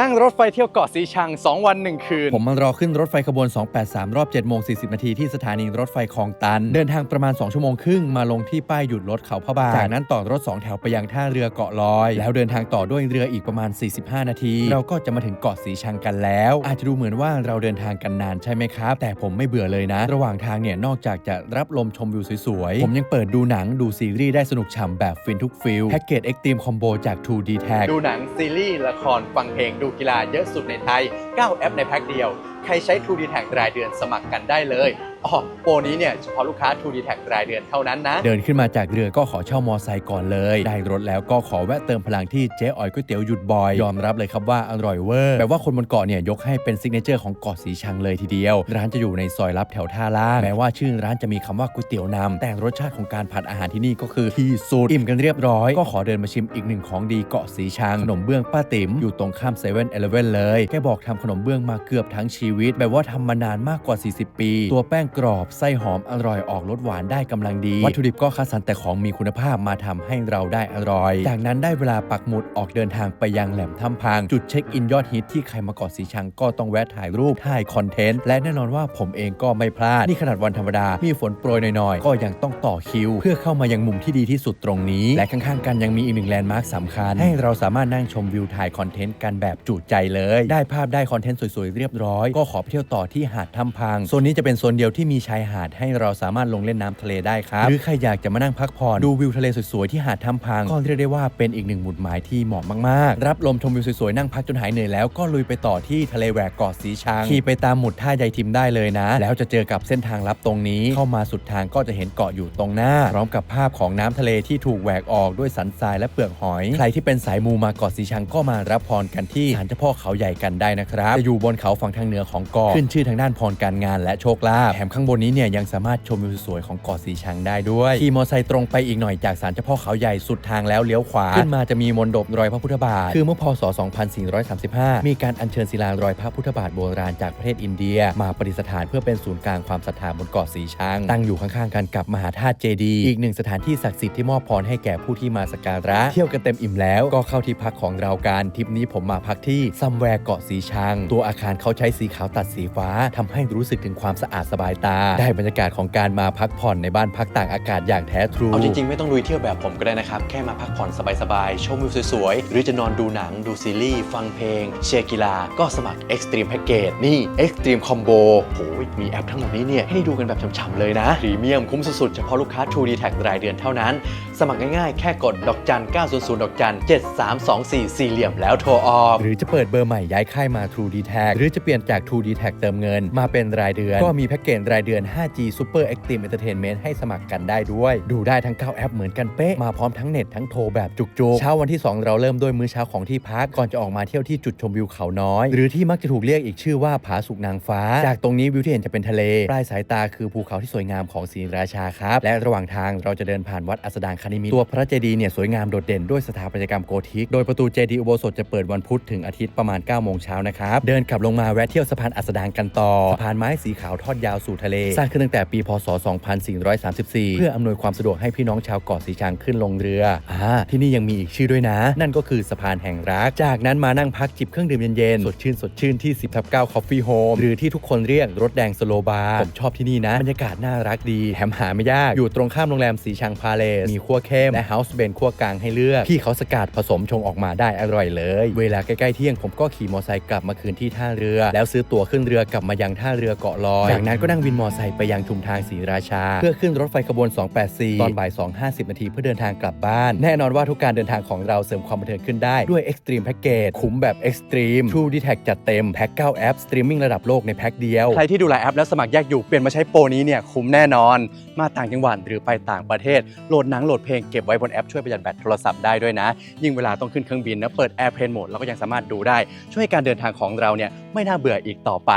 นั่งรถไฟเที่ยวเกาะสีชัง 2 วัน 1 คืน ผมมารอขึ้นรถไฟขบวน 283 รอบ7โมง40 นาทีที่สถานีรถไฟคลองตัน เดินทางประมาณ 2 ชั่วโมงครึ่งมาลงที่ป้ายหยุดรถเขาพระบาทจากนั้นต่อรถ 2 แถวไปยังท่าเรือเกาะลอย แล้วเดินทางต่อด้วยเรืออีกประมาณ 45 นาที เราก็จะมาถึงเกาะสีชังกันแล้ว อาจจะดูเหมือนว่าเราเดินทางกันนานใช่ไหมครับ แต่ผมไม่เบื่อเลยนะ ระหว่างทางเนี่ยนอกจากจะรับลมชมวิวสวยๆผมยังเปิดดูหนังดูซีรีส์ได้สนุกฉ่ำแบบฟินทุกฟิลแพ็กเกจเอ็กตรีมคอมโบจาก 2D Tag ดูหนังซีรีส์ละครฟังเพลงดูกีฬาเยอะสุดในไทย 9 แอปในแพ็คเดียว ใครใช้ True d t a c รายเดือนสมัครกันได้เลยอ๋อโปรนี้เนี่ยเฉพาะลูกค้า True d t a c รายเดือนเท่านั้นนะ เดินขึ้นมาจากเรือก็ขอเช่ามอไซค์ก่อนเลย ได้รถแล้วก็ขอแวะเติมพลังที่เจ๊อ๋อยก๋วยเตี๋ยวหยุดบอย ยอมรับเลยครับว่าอร่อยเวอร์แบบว่าคนบนเกาะเนี่ยยกให้เป็นซิกเนเจอร์ของเกาะสีชังเลยทีเดียว ร้านจะอยู่ในซอยลับแถวท่าล่างแม้ว่าชื่อร้านจะมีคำว่าก๋วยเตี๋ยวนำแต่รสชาติของการผัดอาหารที่นี่ก็คือที่สุดอิ่มกันเรียบร้อย ก็ขอเดินมาชิมอีกหนึ่งของดีเกาะสีชังขนมเบื้องป้าติ๋มอยู่ตรงข้ามเซเว่นเอเลเว่นเลยแกบอกทำขนมเบื้องมาเกือบทั้งชีวิตแบบว่าทำมานานมากกว่า 40 ปี ตัวแป้งกรอบไส้หอมอร่อยออกรสหวานได้กำลังดี วัตถุดิบก็คัดสรรแต่ของมีคุณภาพมาทำให้เราได้อร่อย จากนั้นได้เวลาปักหมุดออกเดินทางไปยังแหลมถ้ำพัง จุดเช็คอินยอดฮิตที่ใครมาเกาะสีชังก็ต้องแวะถ่ายรูปถ่ายคอนเทนต์และแน่นอนว่าผมเองก็ไม่พลาดนี่ขนาดวันธรรมดามีฝนโปรยหน่อยๆก็ยังต้องต่อคิว เพื่อเข้ามายังมุมที่ดีที่สุดตรงนี้ และข้างๆกันยังมีอีกหนึ่งแลนด์มาร์คสำคัญ ให้เราสามารถนั่งชมวิวถ่ายคอนเทนต์กันแบบจุใจเลย ได้ภาพได้คอนเทนต์สวยๆเรียบร้อยก็ขอไปเที่ยวต่อที่หาดถ้ำพังโซนนี้จะเป็นโซนเดียวที่มีชายหาดให้เราสามารถลงเล่นน้ำทะเลได้ครับหรือใครอยากจะมานั่งพักผ่อนดูวิวทะเลสวยๆที่หาดถ้ำพังก็เรียกได้ว่าเป็นอีกหนึ่งหมุดหมายที่เหมาะมากๆ รับลมชมวิวสวยๆนั่งพักจนหายเหนื่อยแล้วก็ลุยไปต่อที่ทะเลแหวกเกาะสีชังขี่ไปตามหมุดท่าใยทิมได้เลยนะ แล้วจะเจอกับเส้นทางลับตรงนี้ เข้ามาสุดทางก็จะเห็นเกาะอยู่ตรงหน้า พร้อมกับภาพของน้ำทะเลที่ถูกแหวกออกด้วยสันทรายและเปลือกหอย ใครที่เป็นสายมูมาเกาะสีชังก็มารับพรกันที่ศาลเจ้าพ่อเขาใหญ่กันได้นะครับจะอยู่บนเขาฝั่งทางเหนือของเกาะขึ้นชื่อทางด้านพรการงานและโชคลาภแถมข้างบนนี้เนี่ยยังสามารถชมวิวสวยของเกาะสีชังได้ด้วยขี่มอเตอร์ไซค์ตรงไปอีกหน่อยจากศาลเจ้าพ่อเขาใหญ่สุดทางแล้วเลี้ยวขวาขึ้นมาจะมีมณฑปรอยพระพุทธบาท คือเมื่อพศ 2435 มีการอัญเชิญศิลารอยพระพุทธบาทโบราณจากประเทศอินเดีย มาประดิษฐานเพื่อเป็นศูนย์กลางความศรัทธาบนเกาะสีชัง ตั้งอยู่ข้างๆกันกับมหาธาตุเจดีย์อีกหนึ่งสถานที่ศักดิ์สิทธิ์ที่มอบพรให้แก่ผู้ที่มาสักการะ เที่ยวกันเต็มอิ่มแล้วก็เข้าที่พักของเราการทริปนี้ผมมาพักที่ซัมแวร์เกาะสีชัง ตัวอาคารเขาใช้สีขาวตัดสีฟ้าทำให้รู้สึกถึงความสะอาดสบายตา ได้บรรยากาศของการมาพักผ่อนในบ้านพักต่างอากาศอย่างแท้ทรูเอาจริงๆ ไม่ต้องลุยเที่ยวแบบผมก็ได้นะครับ แค่มาพักผ่อนสบายๆ ชมวิวสวยๆ หรือจะนอนดูหนังดูซีรีส์ ฟังเพลง เชียร์กีฬา ก็สมัคร Extreme Package นี่ Extreme Combo โอ้ยมีแอปทั้งหมดนี้เนี่ยให้ดูกันแบบฉ่ำๆเลยนะพรีเมียมคุ้มสุดๆเฉพาะลูกค้า True d t a c รายเดือนเท่านั้น สมัครง่ายๆแค่กดดอกจัน 900 ดอกจัน 7324 สี่เหลี่ยมแล้วโทรออกหรือจะเปิดเบอร์ใหม่ย้ายค่ายมา True d t a c หรือจะเปลี่ยนจาก True d t a c เติมเงิน มาเป็นรายเดือน ก็มีแพ็กเกจรายเดือน 5G Super Extreme Entertainment ให้สมัครกันได้ด้วย ดูได้ทั้ง 9 แอปเหมือนกันเป๊ะ มาพร้อมทั้งเน็ตทั้งโทรแบบจุกๆ เช้าวันที่ 2 เราเริ่มด้วยมื้อเช้าของที่พัก ก่อนจะออกมาเที่ยวที่จุดชมวิวเขาน้อย หรือที่มักจะถูกเรียกอีกชื่อว่าผาสุกนางฟ้า จากตรงนี้วิวที่เห็นจะเป็นทะเลปลายสายตาคือภูเขาที่สวยงามของศรีราชาครับและระหว่างทางเราจะเดินผ่านวัดอัสดางคณิมิตรตัวพระเจดีย์เนี่ยสวยงามโดดเด่นด้วยสถาปัตยกรรมโกธิก โดยประตูเจดีย์อุโบสถจะเปิดวันพุธถึงอาทิตย์ประมาณ9โมงเช้านะครับเดินขับลงมาแวะเที่ยวสะพานอัสดางกันต่อสะพานไม้สีขาวทอดยาวสู่ทะเล สร้างขึ้นตั้งแต่ปี พศ 2434 เพื่ออำนวยความสะดวกให้พี่น้องชาวเกาะสีชังขึ้นลงเรืออ่าที่นี่ยังมีอีกชื่อด้วยนะ นั่นก็คือสะพานแห่งรัก จากนั้นมานั่งพักจิบเครื่องดื่มเย็นๆ สดชื่นสดชื่นที่ 10ทับ9 Coffee Home หรือที่ทุกคนเรียกรถแดงสโลบาร์ผมชอบที่นี่นะ บรรยากาศน่ารักดี แถมหาไม่ยาก อยู่ตรงข้ามโรงแรมสีชังพาเลส มีขั้วเข้มและเฮาส์เบนขั้วกลางให้เลือก พี่เขาสกัดผสมชงออกมาได้อร่อยเลย เวลาใกล้ๆเที่ยงผมก็ขี่มอเตอร์ไซค์กลับมาคืนที่ท่าเรือ แล้วซื้อตั๋วขึ้นเรือกลับมายังท่าเรือเกาะลอยจากนั้นก็นั่งวินมอเตอร์ไซค์ไปยังชุมทางศรีราชา เพื่อขึ้นรถไฟขบวน 284 ตอนบ่าย 2.50 นาทีเพื่อเดินทางกลับบ้าน แน่นอนว่าทุกการเดินทางของเราเสริมความบันเทิงขึ้นได้ด้วย Extreme Package คุ้มแบบ Extreme True d t a c จัดเต็มแพ็ค9แอปสตรีมมิ่งระดับโลกในแพ็คเดียว ใครที่ดูหลายแอปแล้วสมัครแยกอยู่เปลี่ยนมาใช้โปรนี้เนี่ยคุ้มแน่นอน มาต่างจังหวัดหรือไปต่างประเทศโหลดหนังโหลดเพลงเก็บไว้บนแอปช่วยประหยัดแบตโทรศัพท์ได้ด้วยนะ ยิ่งเวลาต้องขึ้นเครื่องบินนะเปิด Airplane Mode เราก็ยังสามารถดูได้ช่วยให้การเดินทางของเราเนี่ยไม่น่าเบื่ออีกต่อไป